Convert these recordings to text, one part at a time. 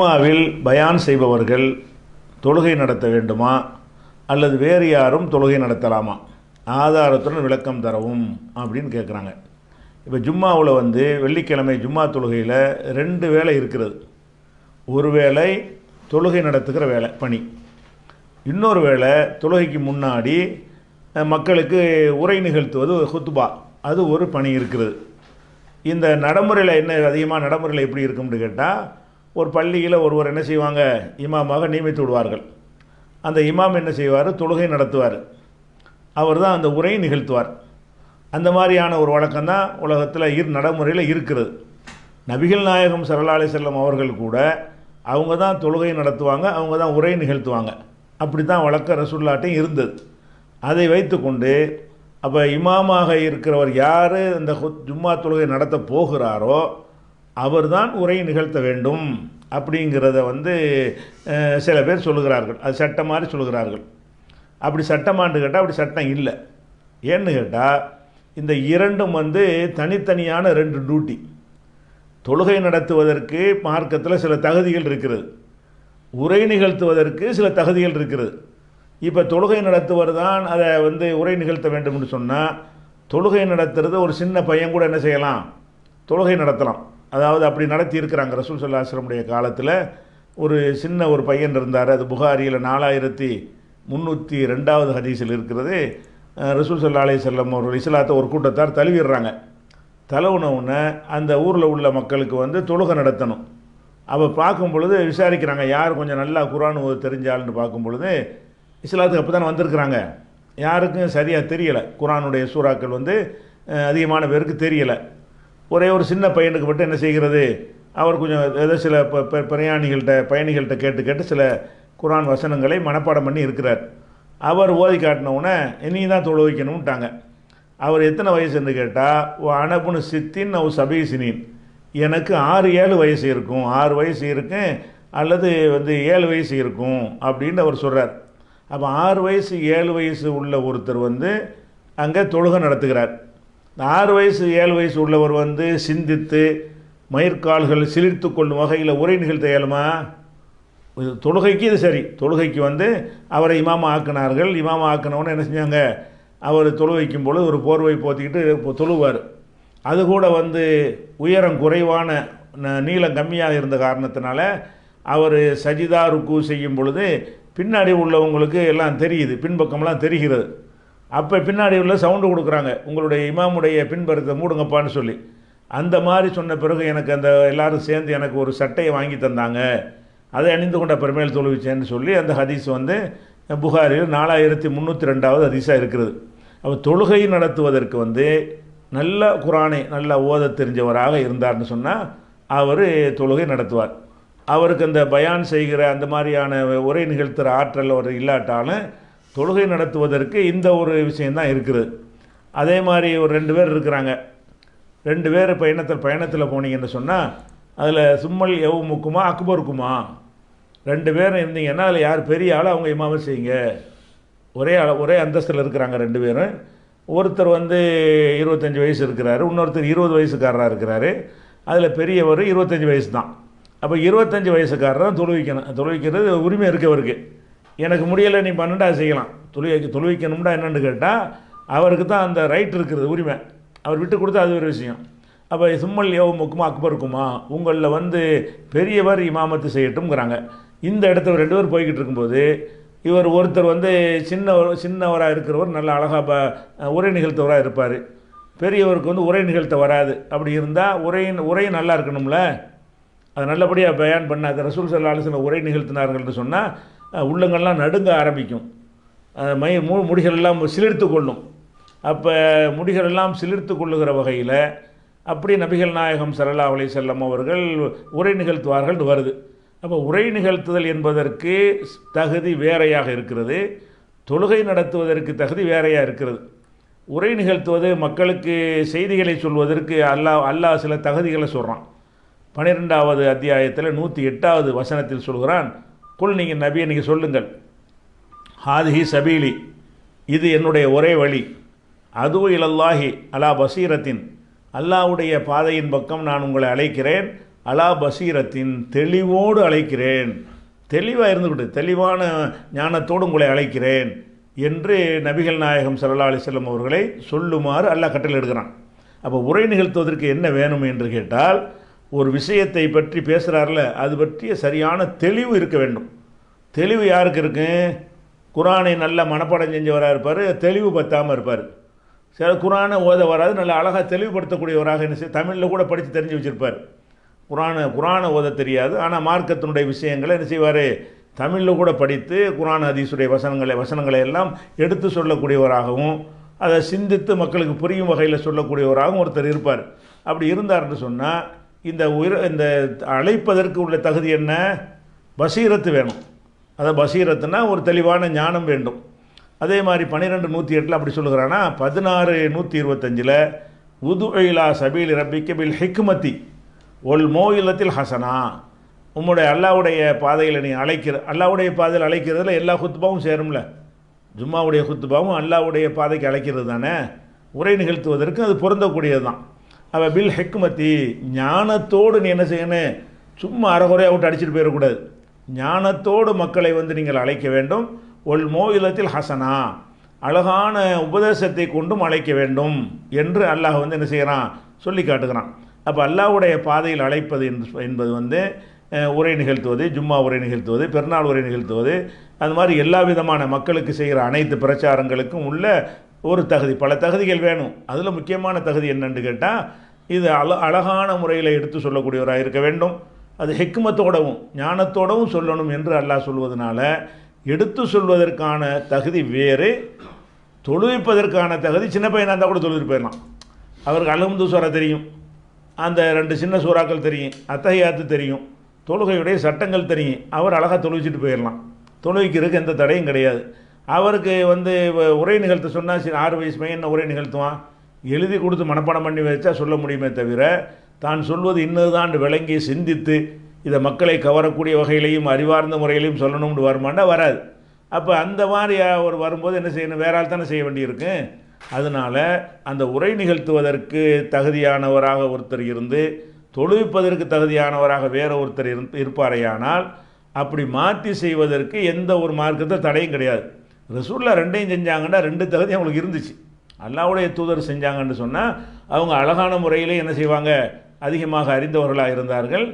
ஜும்மாவில் பயான் செய்பவர்கள் தொழுகை நடத்த வேண்டுமா? அல்லது வேறு யாரும் தொழுகை நடத்தலாமா? ஆதாரத்துடன் விளக்கம் தரவும் அப்படின்னு கேட்குறாங்க இப்போ ஜும்மாவில் வந்து வெள்ளிக்கிழமை ஜும்மா தொழுகையில் ரெண்டு வேலை இருக்கிறது. ஒரு வேளை தொழுகை நடத்துகிற வேலை பணி. இன்னொரு வேளை தொழுகைக்கு முன்னாடி மக்களுக்கு உரை நிகழ்த்துவது ஹுத்துபா அது ஒரு பணி இருக்கிறது. இந்த நடைமுறையில் என்ன அதிகமாக நடைமுறையில் எப்படி இருக்கும்னு கேட்டால் ஒரு பள்ளியில் ஒருவர் என்ன செய்வாங்க? இமாமாக நியமித்து விடுவார்கள். அந்த இமாம் என்ன செய்வார்? தொழுகை நடத்துவார். அவர் தான் அந்த உரையை நிகழ்த்துவார். அந்த மாதிரியான ஒரு வழக்கம் தான் உலகத்தில் இரு நடைமுறையில் இருக்கிறது. நபிகள் நாயகம் சரலாலை செல்லம் அவர்கள் கூட அவங்க தான் தொழுகை நடத்துவாங்க அவங்க தான் உரை நிகழ்த்துவாங்க. அப்படி தான் வழக்க ரசுல்லாட்டையும் இருந்தது. அதை வைத்துக்கொண்டு அப்போ இமாமாக இருக்கிறவர் யார்? இந்த ஹுத்- ஜும்மா தொழுகை நடத்த போகிறாரோ அவர்தான் உரை நிகழ்த்த வேண்டும் அப்படிங்கிறத வந்து சில பேர் சொல்லுகிறார்கள். அது சட்டம் மாதிரி சொல்லுகிறார்கள். அப்படி சட்டமாண்டு கேட்டால் அப்படி சட்டம் இல்லை. ஏன்னு கேட்டால் இந்த இரண்டும் வந்து தனித்தனியான ரெண்டு டியூட்டி தொழுகை நடத்துவதற்கு மார்க்கத்தில் சில தகுதிகள் இருக்கிறது. உரை நிகழ்த்துவதற்கு சில தகுதிகள் இருக்கிறது. இப்போ தொழுகை நடத்துவர் தான் அதை வந்து உரை நிகழ்த்த வேண்டும்னு சொன்னால் தொழுகை நடத்துறது ஒரு சின்ன பையன் கூட என்ன செய்யலாம்? தொழுகை நடத்தலாம். அதாவது அப்படி நடத்தி இருக்கிறாங்க ரசூல் சல்லாஸ்லமுடைய காலத்தில். ஒரு சின்ன ஒரு பையன் இருந்தார். அது புகாரியில் நாலாயிரத்தி முந்நூற்றி ரெண்டாவது ஹதீஸில் இருக்கிறது. ரசூல் சல்லா அலி செல்லம் ஒரு இஸ்லாத்தை ஒரு கூட்டத்தார் தழுவிடுறாங்க. தழுவுனவுடனே அந்த ஊரில் உள்ள மக்களுக்கு வந்து தொழுகை நடத்தணும். அவ பார்க்கும் பொழுது விசாரிக்கிறாங்க யார் கொஞ்சம் நல்லா குரான் ஓத தெரிஞ்ச ஆளுன்னு பார்க்கும் பொழுது இஸ்லாத்துக்கு அப்போ தானே வந்திருக்கிறாங்க. யாருக்கும் சரியாக தெரியலை. குரானுடைய சூறாக்கள் வந்து அதிகமான பேருக்கு தெரியலை. ஒரே ஒரு சின்ன பையனுக்கு மட்டும் என்ன செய்கிறது? அவர் கொஞ்சம் ஏதோ சில பிரயாணிகள்கிட்ட பயணிகள்கிட்ட கேட்டு கேட்டு சில குரான் வசனங்களை மனப்பாடம் பண்ணி இருக்கிறார். அவர் ஓதி காட்டினவுடனே இனி தான் தொழு வைக்கணும்ட்டாங்க. அவர் எத்தனை வயசுன்னு கேட்டால் அனபுனு சித்தின் அவ் சபீசினின். எனக்கு ஆறு ஏழு வயசு இருக்கும். ஆறு வயசு இருக்கும் அல்லது வந்து ஏழு வயசு இருக்கும் அப்படின்னு அவர் சொல்கிறார் அப்போ ஆறு வயசு ஏழு வயசு உள்ள ஒருத்தர் வந்து அங்கே தொழுகை நடத்துகிறார். இந்த ஆறு வயசு ஏழு வயசு உள்ளவர் வந்து சிந்தித்து மயிர்கால்கள் சிலிர்த்து கொள்ளும் வகையில் உரை நிகழ்த்த இயலுமா இது தொழுகைக்கு இது சரி. தொழுகைக்கு வந்து அவரை இமாமா ஆக்கினார்கள். இமாமா ஆக்கினவுடனே என்ன செஞ்சாங்க? அவர் தொழு வைக்கும் பொழுது ஒரு போர்வை போத்திக்கிட்டு இப்போ தொழுவார். அது கூட வந்து உயரம் குறைவான நீளம் கம்மியாக இருந்த காரணத்தினால அவர் சஜிதா ருக்கு செய்யும் பொழுது பின்னாடி உள்ளவங்களுக்கு எல்லாம் தெரியுது. பின்பக்கம்லாம் தெரிகிறது. அப்போ பின்னாடி உள்ள சவுண்டு கொடுக்குறாங்க. உங்களுடைய இமாமுடைய பின்பறத்தை மூடுங்கப்பான்னு சொல்லி. அந்த மாதிரி சொன்ன பிறகு எனக்கு அந்த எல்லாரும் சேர்ந்து எனக்கு ஒரு சட்டையை வாங்கி தந்தாங்க. அதை அணிந்து கொண்ட பெருமையில் தொழுவிச்சேன்னு சொல்லி அந்த ஹதீஸ் வந்து புகாரில் நாலாயிரத்தி முந்நூற்றி ரெண்டாவது ஹதீஸாக இருக்கிறது. அப்போ தொழுகை நடத்துவதற்கு வந்து நல்ல குரானை நல்லா ஓத தெரிஞ்சவராக இருந்தார்னு சொன்னால் அவர் தொழுகை நடத்துவார். அவருக்கு அந்த பயான் செய்கிற அந்த மாதிரியான உரை நிகழ்த்துகிற ஆற்றல் அவர் இல்லாட்டாலும் தொழுகை நடத்துவதற்கு இந்த ஒரு விஷயந்தான் இருக்குது. அதே மாதிரி ஒரு ரெண்டு பேர் இருக்கிறாங்க. ரெண்டு பேர் பயணத்தில் பயணத்தில் போனீங்கன்னு சொன்னால் அதில் சும்மல் எவ்வமுக்குமா அக்பருக்குமா? ரெண்டு பேரும் இருந்தீங்கன்னா அதில் யார் பெரிய ஆள் அவங்க இமாமை செய்யுங்க. ஒரே ஆள் ஒரே அந்தஸ்தில் இருக்கிறாங்க ரெண்டு பேரும். ஒருத்தர் வந்து இருபத்தஞ்சி வயசு இருக்கிறாரு இன்னொருத்தர் இருபது வயசுக்காரராக இருக்கிறாரு. அதில் பெரியவர் இருபத்தஞ்சி வயசு தான் அப்போ இருபத்தஞ்சி வயசுக்காரர் தான் தொழுவிக்கணும். தொழுவிக்கிறது உரிமை இருக்கவருக்கு. எனக்கு முடியலை நீ பன்னெண்டா செய்யலாம். தொழுவிக்க தொழுவிக்கணும்டா என்னென்னு கேட்டால் அவருக்கு தான் அந்த ரைட் இருக்கிறது உரிமை. அவர் விட்டு கொடுத்தா அது ஒரு விஷயம். அப்போ சும்மல் யோமுக்குமா அக்பருக்குமா உங்களில் வந்து பெரியவர் இமாமத்து செய்யட்டும்ங்கிறாங்க. இந்த இடத்துல ரெண்டு பேர் போய்கிட்டு இருக்கும்போது இவர் ஒருத்தர் வந்து சின்ன சின்னவராக இருக்கிறவர் நல்ல அழகாக ப உரை நிகழ்த்தவராக இருப்பார். பெரியவருக்கு வந்து உரை நிகழ்த்த வராது. அப்படி இருந்தால் உரையின் உரையும் நல்லா இருக்கணும்ல. அது நல்லபடியாக பயான் பண்ண அது ரசூல் சல்லா அலிஸ்ல உரை நிகழ்த்தினார்கள்னு சொன்னால் உள்ளங்கள்லாம் நடுங்க ஆரம்பிக்கும். மை மு முடிகள் எல்லாம் சிலிர்த்து கொள்ளும். அப்போ முடிகள் எல்லாம் சிலிர்த்து கொள்ளுகிற வகையில் அப்படி நபிகள் நாயகம் சரலா அலை செல்லம் அவர்கள் உரை நிகழ்த்துவார்கள் வருது. அப்போ உரை நிகழ்த்துதல் என்பதற்கு தகுதி வேறையாக இருக்கிறது. தொழுகை நடத்துவதற்கு தகுதி வேறையாக இருக்கிறது. உரை நிகழ்த்துவது மக்களுக்கு செய்திகளை சொல்வதற்கு அல்லாஹ் அல்லாஹ் சில தகுதிகளை சொல்கிறான் பன்னிரெண்டாவது அத்தியாயத்தில் நூற்றி எட்டாவது வசனத்தில் சொல்கிறான் குல் நீங்கள் நபியை நீங்கள் சொல்லுங்கள். ஹாதிஹி சபீலி இது என்னுடைய ஒரே வழி. அதுவும் இலல்லாஹி அலா பசீரத்தின். அல்லாஹ்வுடைய பாதையின் பக்கம் நான் உங்களை அழைக்கிறேன். அலா பசீரத்தின் தெளிவோடு அழைக்கிறேன். தெளிவாக இருந்துக்கிட்டு தெளிவான ஞானத்தோடு உங்களை அழைக்கிறேன் என்று நபிகள் நாயகம் சல்லா அலிசல்லம் அவர்களை சொல்லுமாறு அல்லாஹ் கட்டளை எடுக்கிறான் அப்போ உரை நிகழ்த்துவதற்கு என்ன வேணும் என்று கேட்டால் ஒரு விஷயத்தை பற்றி பேசுகிறார்ல அது பற்றிய சரியான தெளிவு இருக்க வேண்டும். தெளிவு யாருக்கு இருக்கு? குரானை நல்ல மனப்பாடம் செஞ்சவராக இருப்பார் தெளிவு பற்றாமல் இருப்பார். சில குரானை ஓத வராது நல்ல அழகாக தெளிவுபடுத்தக்கூடியவராக என்ன செய்ய தமிழில் கூட படித்து தெரிஞ்சு வச்சுருப்பார். குரானை குரானை ஓத தெரியாது ஆனால் மார்க்கத்தினுடைய விஷயங்களை என்ன செய்வார்? தமிழில் கூட படித்து குரான் ஹதீஸுடைய வசனங்களை வசனங்களை எல்லாம் எடுத்து சொல்லக்கூடியவராகவும் அதை சிந்தித்து மக்களுக்கு புரியும் வகையில் சொல்லக்கூடியவராகவும் ஒருத்தர் இருப்பார். அப்படி இருந்தார்னு சொன்னால் இந்த உயிர் இந்த அழைப்பதற்கு உள்ள தகுதி என்ன? பசீரத்து வேணும். அதை பசீரத்துனா ஒரு தெளிவான ஞானம் வேண்டும். அதே மாதிரி பன்னிரெண்டு நூற்றி எட்டில் அப்படி சொல்லுகிறான்னா பதினாறு நூற்றி இருபத்தஞ்சில் உதுஇலா சபீல் ரப்பிக்க பில் ஹிக்மத்தி ஒல் மோயிலத்தில் ஹசனா. உம்முடைய அல்லாவுடைய பாதையில் நீ அழைக்கிற அல்லாவுடைய பாதையில் அழைக்கிறதுல எல்லா குத்துபாவும் சேரும்ல. ஜும்மாவுடைய குத்துபாவும் அல்லாவுடைய பாதைக்கு அழைக்கிறது தானே? உரை நிகழ்த்துவதற்கு அது பொருந்தக்கூடியது தான் அவள் பில் ஹெக்மத்தி ஞானத்தோடு நீ என்ன செய்யணும் சும்மா அறகுறையாக விட்டு அடிச்சுட்டு போயிடக்கூடாது. ஞானத்தோடு மக்களை வந்து நீங்கள் அழைக்க வேண்டும். ஒல் மோயிலத்தில் ஹசனா அழகான உபதேசத்தை கொண்டும் அழைக்க வேண்டும் என்று அல்லாஹ் வந்து என்ன செய்கிறான் சொல்லி காட்டுகிறான். அப்போ அல்லாஹ்வுடைய பாதையில் அழைப்பது என்று என்பது வந்து உரை நிகழ்த்துவது ஜும்மா உரை நிகழ்த்துவது பெருநாள் உரை நிகழ்த்துவது அது மாதிரி எல்லா விதமான மக்களுக்கு செய்கிற அனைத்து பிரச்சாரங்களுக்கும் உள்ள ஒரு தகுதி பல தகுதிகள் வேணும். அதில் முக்கியமான தகுதி என்னென்னு கேட்டால் இது அழ அழகான முறையில் எடுத்து சொல்லக்கூடியவராக இருக்க வேண்டும். அது ஹெக்குமத்தோடவும் ஞானத்தோடவும் சொல்லணும் என்று அல்லாஹ் சொல்வதனால எடுத்து சொல்வதற்கான தகுதி வேறு தொழுவிப்பதற்கான தகுதி சின்ன பையனாக இருந்தால் கூட தொழுவிட்டு போயிடலாம். அவருக்கு அலமுது சூறா தெரியும். அந்த ரெண்டு சின்ன சூறாக்கள் தெரியும். அத்தகையாத்து தெரியும். தொழுகையுடைய சட்டங்கள் தெரியும். அவர் அழகாக தொழுவிச்சிட்டு போயிடலாம். தொழுவிக்கிறதுக்கு எந்த தடையும் கிடையாது. அவருக்கு வந்து உரை நிகழ்த்த சொன்னால் சரி ஆறு வயசு பையன் என்ன உரை நிகழ்த்துவான்? எழுதி கொடுத்து மனப்பாடம் பண்ணி வச்சா சொல்ல முடியுமே தவிர தான் சொல்வது இன்னதுதான் விளங்கி சிந்தித்து இதை மக்களை கவரக்கூடிய வகையிலையும் அறிவார்ந்த முறையிலையும் சொல்லணும்னு வருமானா வராது. அப்போ அந்த மாதிரி அவர் வரும்போது என்ன செய்யணும்? வேற ஆள் தானே செய்ய வேண்டியிருக்கு. அதனால் அந்த உரை நிகழ்த்துவதற்கு தகுதியானவராக ஒருத்தர் இருந்து தொழுவிப்பதற்கு தகுதியானவராக வேற ஒருத்தர் இரு இருப்பாரேயானால் அப்படி மாற்றி செய்வதற்கு எந்த ஒரு மார்க்கத்தை தடையும் கிடையாது. ரசூலில் ரெண்டையும் செஞ்சாங்கன்னா ரெண்டு தகுதி அவங்களுக்கு இருந்துச்சு. அல்லாவுடைய தூதர் செஞ்சாங்கன்னு சொன்னால் அவங்க அழகான முறையிலே என்ன செய்வாங்க? அதிகமாக அறிந்தவர்களாக இருந்தார்கள்.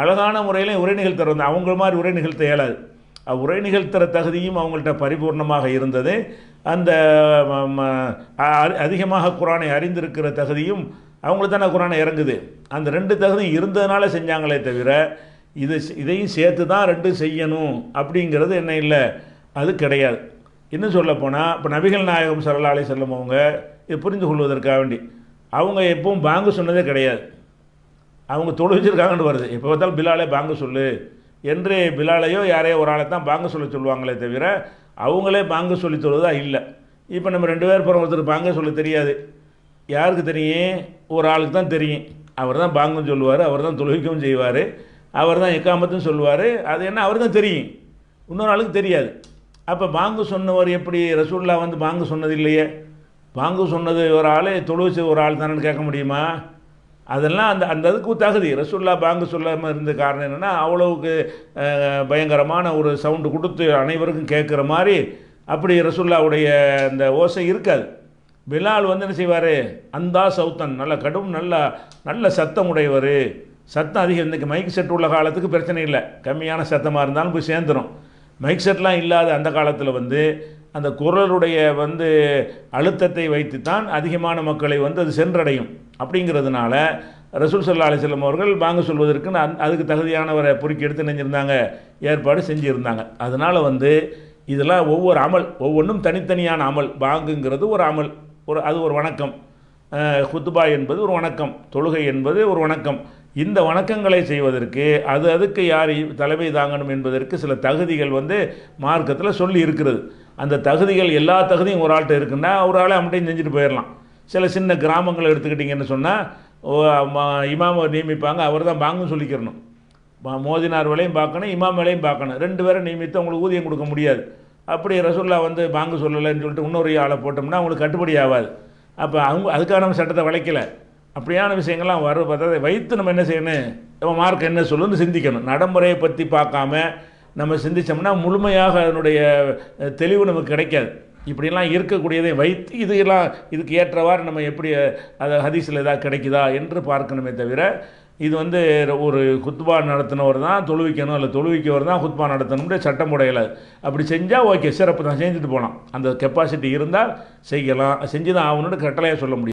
அழகான முறையிலே உரை நிகழ்த்துற வந்து அவங்கள மாதிரி உரை நிகழ்த்த இயலாது. உரை நிகழ்த்துற தகுதியும் அவங்கள்ட்ட பரிபூர்ணமாக இருந்தது. அந்த அதிகமாக குரானை அறிந்திருக்கிற தகுதியும் அவங்களுக்கு தானே குரானை இறங்குது. அந்த ரெண்டு தகுதியும் இருந்ததுனால செஞ்சாங்களே தவிர இது இதையும் சேர்த்து தான் ரெண்டும் செய்யணும் அப்படிங்கிறது என்ன இல்லை அது கிடையாது. இன்னும் சொல்லப் போனால் இப்போ நபிகள் நாயகம் சல்லா அலி செல்லம் அவங்க இது புரிந்து கொள்வதற்காக வேண்டி அவங்க எப்பவும் பாங்கு சொன்னதே கிடையாது. அவங்க தொழுவிச்சிருக்காங்கன்னு வருது. எப்போ பார்த்தாலும் பிலாலே பாங்கு சொல்லு என்று பிலாலையோ யாரையோ ஒரு ஆளை தான் பாங்கு சொல்ல சொல்லுவாங்களே தவிர அவங்களே பாங்கு சொல்லி தொழுதா இல்லை. இப்போ நம்ம ரெண்டு பேர் போகிற ஒருத்தர் பாங்க சொல்ல தெரியாது. யாருக்கு தெரியும்? ஒரு ஆளுக்கு தான் தெரியும். அவர் தான் பாங்கும் சொல்லுவார் அவர் தான் தொழுவிக்கவும் செய்வார். அவர் தான் எக்காமத்தும் சொல்லுவார். அது என்ன அவர் தான் தெரியும். இன்னொரு ஆளுக்கு தெரியாது. அப்போ பாங்கு சொன்னவர் எப்படி? ரசூல்லா வந்து பாங்கு சொன்னது இல்லையே பாங்கு சொன்னது ஒரு ஆள் தொழுவிச்சு ஒரு ஆள் தானேன்னு கேட்க முடியுமா? அதெல்லாம் அந்த அந்த அதுக்கு தகுதி. ரசூல்லா பாங்கு சொல்லாமல் இருந்த காரணம் என்னென்னா அவ்வளவுக்கு பயங்கரமான ஒரு சவுண்டு கொடுத்து அனைவருக்கும் கேட்குற மாதிரி அப்படி ரசூல்லாவுடைய அந்த ஓசை இருக்காது. பிலால் வந்து என்ன செய்வார்? அந்தா சவுத்தன் நல்ல கடும் நல்ல நல்ல சத்தம் உடையவர். சத்தம் அதிகம். இன்றைக்கி மைக் செட் உள்ள காலத்துக்கு பிரச்சனை இல்லை. கம்மியான சத்தமாக இருந்தாலும் போய் சேர்ந்துடும் மைக் செட்லாம் இல்லாத அந்த காலத்தில் வந்து அந்த குரலுடைய வந்து அழுத்தத்தை வைத்துத்தான் அதிகமான மக்களை வந்து அது சென்றடையும். அப்படிங்கிறதுனால ரசூல் சல்லா அலிஸ்லம் அவர்கள் பாங்க சொல்வதற்கு நான் அதுக்கு தகுதியானவரை பொறுக்கி எடுத்து நினைஞ்சிருந்தாங்க ஏற்பாடு செஞ்சுருந்தாங்க. அதனால் வந்து இதெல்லாம் ஒவ்வொரு அமல் ஒவ்வொன்றும் தனித்தனியான அமல். பாங்குங்கிறது ஒரு அமல் ஒரு அது ஒரு வணக்கம். குத்துபா என்பது ஒரு வணக்கம் தொழுகை என்பது ஒரு வணக்கம். இந்த வணக்கங்களை செய்வதற்கு அது அதுக்கு யார் தலைமை தாங்கணும் என்பதற்கு சில தகுதிகள் வந்து மார்க்கத்தில் சொல்லி இருக்கிறது. அந்த தகுதிகள் எல்லா தகுதியும் ஒரு ஆள்கிட்ட இருக்குன்னா ஒரு ஆளை அவன்கிட்டையும் செஞ்சுட்டு போயிடலாம் சில சின்ன கிராமங்களை எடுத்துக்கிட்டிங்கன்னு சொன்னால் இமாமை நியமிப்பாங்க அவர் தான் பாங்கும் சொல்லிக்கிறணும். மோதினார் வேலையும் பார்க்கணும் இமாம் வேலையும் பார்க்கணும். ரெண்டு பேரும் நியமித்து அவங்களுக்கு ஊதியம் கொடுக்க முடியாது. அப்படி ரசூல்லா வந்து பாங்கு சொல்லலைன்னு சொல்லிட்டு இன்னொரு ஆளை போட்டோம்னா அவங்களுக்கு கட்டுப்படி ஆகாது. அப்போ அவங்க அதுக்காக நம்ம சட்டத்தை வளைக்கலை. அப்படியான விஷயங்கள்லாம் வர பார்த்தா அதை வைத்து நம்ம என்ன செய்யணும்? நம்ம மார்க் என்ன சொல்லுன்னு சிந்திக்கணும். நடைமுறையை பற்றி பார்க்காம நம்ம சிந்திச்சோம்னா முழுமையாக அதனுடைய தெளிவு நமக்கு கிடைக்காது. இப்படியெல்லாம் இருக்கக்கூடியதை வைத்து இதெல்லாம் இதுக்கு ஏற்றவாறு நம்ம எப்படி அதை ஹதீஸில் ஏதாவது கிடைக்குதா என்று பார்க்கணுமே தவிர இது வந்து ஒரு குத்பா நடத்தினவர் தான் தொழுவிக்கணும் இல்லை தொழுவிக்கவர் தான் குத்பா நடத்தணும்னு சட்டம் உடையலை அப்படி செஞ்சால் ஓகே சிறப்பு தான். செஞ்சுட்டு போகலாம். அந்த கெப்பாசிட்டி இருந்தால் செய்யலாம். செஞ்சு தான் ஆகணும்னு கட்டளையாக சொல்ல முடியும்.